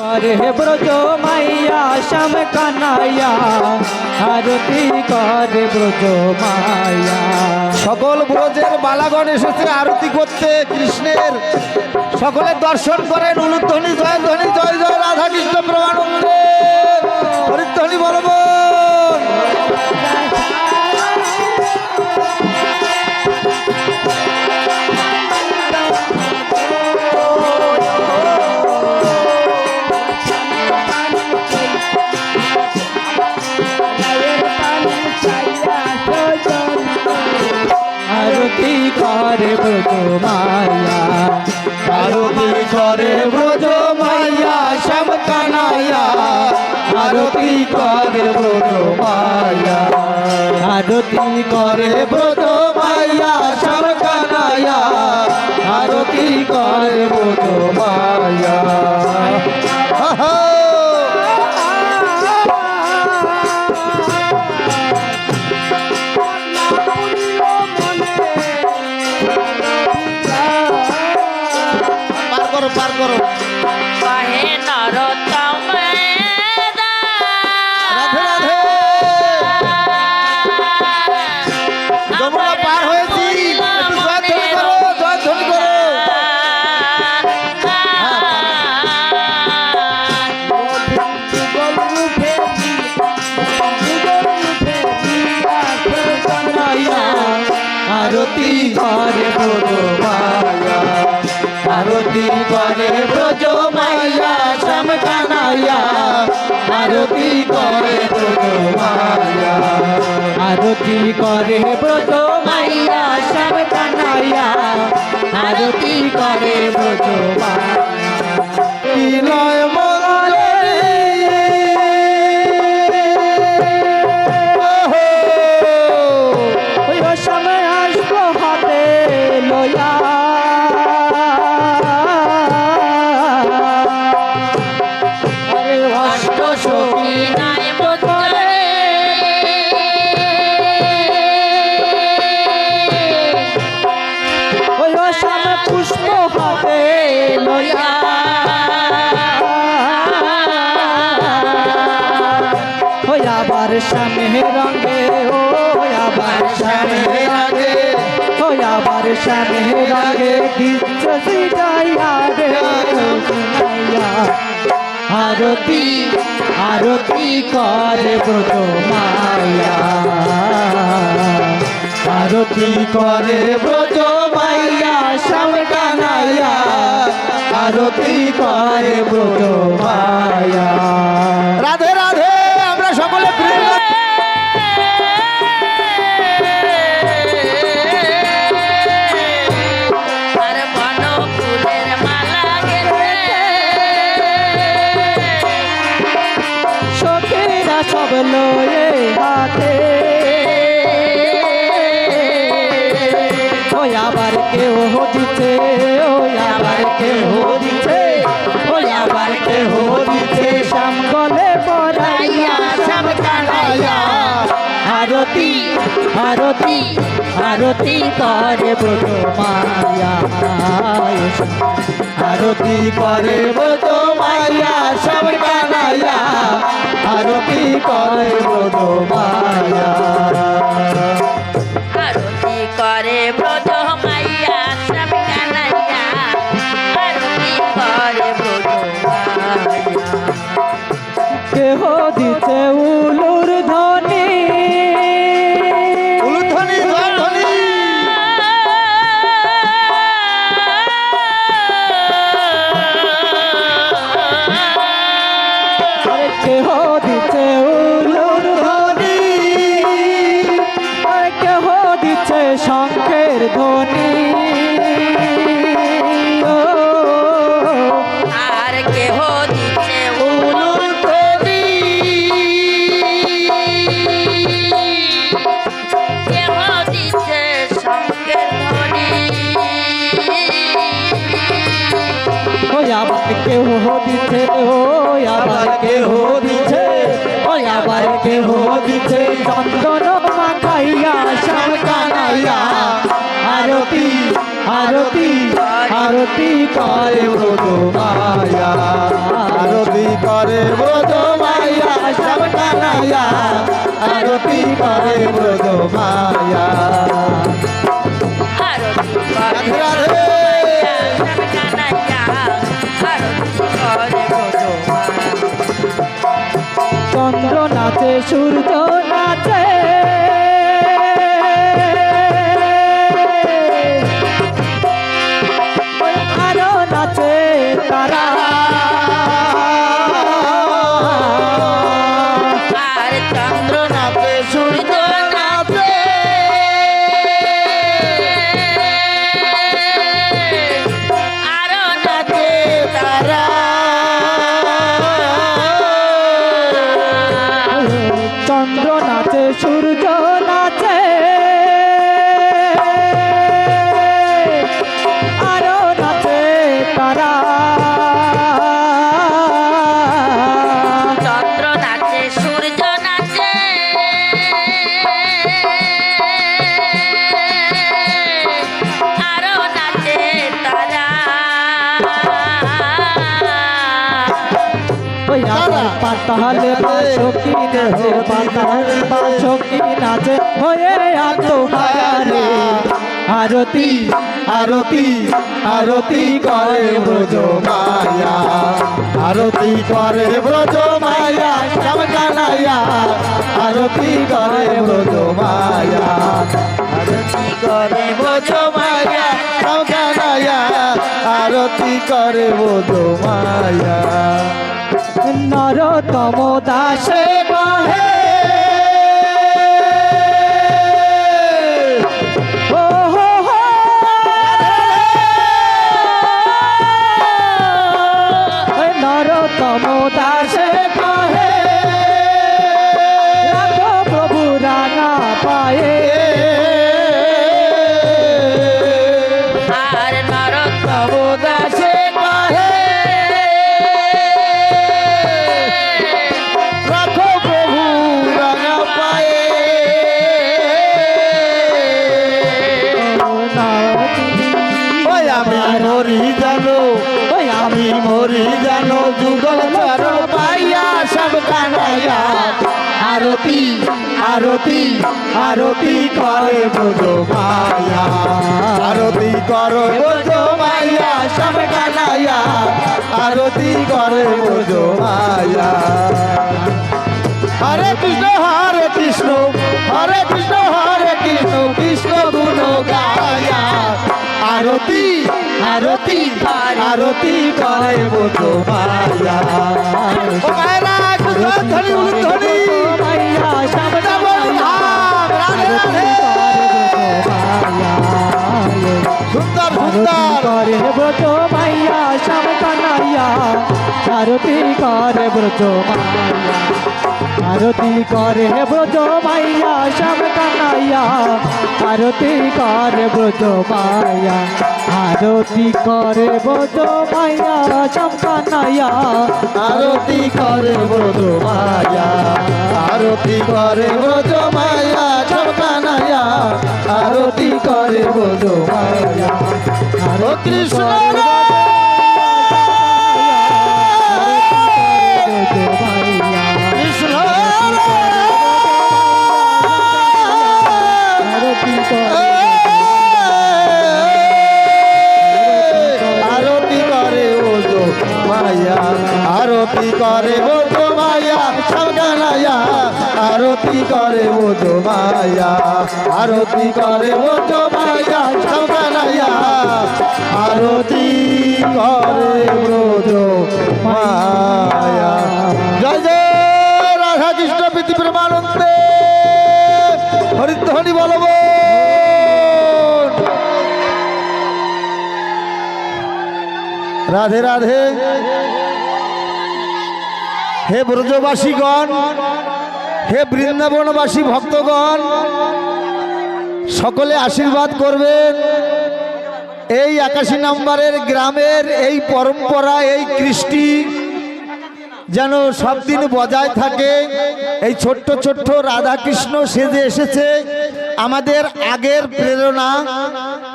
করে ব্রজ মাইয়া শ্যাম কানাইয়া আরতি করে ব্রজ মাইয়া সকল ব্রজের বালাগণ এসেছে আরতি করতে কৃষ্ণের সকলের দর্শন করেন উলুধ্বনি জয় ধ্বনি জয় জয় রাধা কৃষ্ণ প্রমানন্দে হরিধ্বনি বলবন করে বোঝো মাইয়া, শ্যাম কানাইয়া, আরতি করে বোঝো মাইয়া। আরতি করে বোঝো মাইয়া, শ্যাম কানাইয়া, আরতি করে বোঝো মাইয়া। হা। পার করো। পার করো কহে নরোত্তম রাধে রাধে। যমুনা পার হয়েছি। একটু জয়ধ্বনি করো জয়ধ্বনি করো। আরতি করে ব্রজ কানাইয়া আরতি করে ব্রজ মাইয়া আরতি করে ব্রজ মাইয়া শ্যাম কানাইয়া আরতি করে নয় মঙ্গলে সময় আসব হাতে লয়া। আবার স্বামী রঙে, ও আবার স্বামী রঙে, ও আবার স্বামী রঙে দিচ্ছ সিজাইয়া রে? আরতি আরতি করে ব্রত মায়া আরতি করে ব্রত মাইয়া কানাইয়া আরতি করে ব্রত মায়া রাধে রাধে। লয়ে হাতে আবার কেউ দিচ্ছে ওই আবার কেউ দিচ্ছে আরতি আরতি করে ব্রত মায়া। আরতি করে ব্রত মায়া সব কানাইয়া আরতি করে ব্রত মায়া। আরতি করে সব আরতি করে কেহ দিতে উলুর আবার কেহ দিতে ওই আবার কেহ দিতে ওই আবার কেহ দিতে চন্দন মাখাইয়া আরতি আরতি আরতি করে ব্রত মায়া। আরতি করে মায়া আরতি করে মায়া। নাচে আমার পাতালে বাসকি নাচে পাতালে বাসকি নাচে হয়ে আত্মমায়ারে আরতি আরতি আরতি করে ব্রজ মায়া আরতি করে ব্রজ মায়া শ্যাম আরতি করে ব্রজ মায়া আরতি করে ব্রজ মায়া শ্যাম আরতি করে ব্রজ মায়া নরতম দাসে আরতি আরতি আরতি করে ব্রজ মায়া। আরতি করো ব্রজ মায়া সব কানাইয়া। আরতি করে ব্রজ মায়া। হরে কৃষ্ণ হরে কৃষ্ণ হরে কৃষ্ণ হরে কৃষ্ণ কৃষ্ণ গুণ গায়া। আরতি আরতি আরতি করে বোধ মায়া। ধরি উলুধ্বনি মাইয়া সামনে রাধে সুন্দর সুন্দর। ব্রত মাইয়া শ্যাম কানাইয়া আরতি করে ব্রত মাইয়া। আরতি করে ব্রত মাইয়া শ্যাম কানাইয়া আরতি করে ব্রত মাইয়া। আরতি করে ব্রত মাইয়া শ্যাম কানাইয়া আরতি করে ব্রজ মায়া আরতি করে ব্রজ মায়া চমকানায়া আরতি করে কৃষ্ণ আরতি করে ওজো মায়া সগানায়া আরতি করে ওজো মায়া, আরতি করে ওজো মায়া সগানায়া আরতি করে ওজো মায়া। জয় জয়, রাধা কৃষ্ণ প্রীতি প্রেমানন্দে হরিধ্বনি বলব রাধে রাধে। হে ব্রজবাসীগণ, হে বৃন্দাবনবাসী ভক্তগণ, সকলে আশীর্বাদ করবেন। এই একাশি নম্বরের গ্রামের এই পরম্পরা, এই কৃষ্টি যেন সব দিন বজায় থাকে। এই ছোট্ট ছোট্ট রাধাকৃষ্ণ সেজে এসেছে। আমাদের আগের প্রেরণা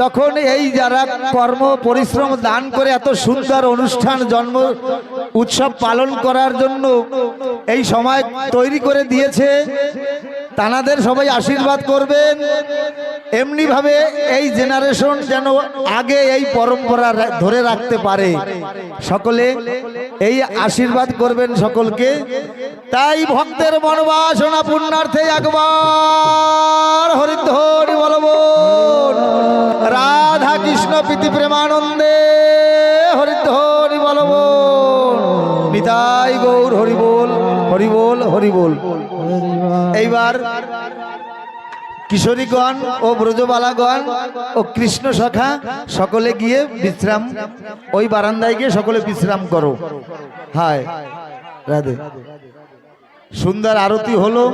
যখন এই যারা কর্ম পরিশ্রম দান করে এত সুন্দর অনুষ্ঠান জন্ম উৎসব পালন করার জন্য এই সময় তৈরি করে দিয়েছে তানাদের সবাই আশীর্বাদ করবেন। এমনি ভাবে এই জেনারেশন যেন আগে এই পরম্পরা ধরে রাখতে পারে। সকলে এই আশীর্বাদ করবেন সকলকে। তাই ভক্তের মনোবাসনা পূর্ণার্থে একবার হরিধ্বনি বলবন। রাধা কৃষ্ণ প্রীতি প্রেমানন্দে হরিধ্বনি বলবন। নিতাই গৌর হরিবোল হরি বল। এইবার কিশোরীগণ ও ব্রজবালাগণ ও কৃষ্ণ শাখা সকলে গিয়ে বিশ্রাম, ওই বারান্দায় গিয়ে সকলে বিশ্রাম করো। হায়, রাধে। সুন্দর আরতি হলো।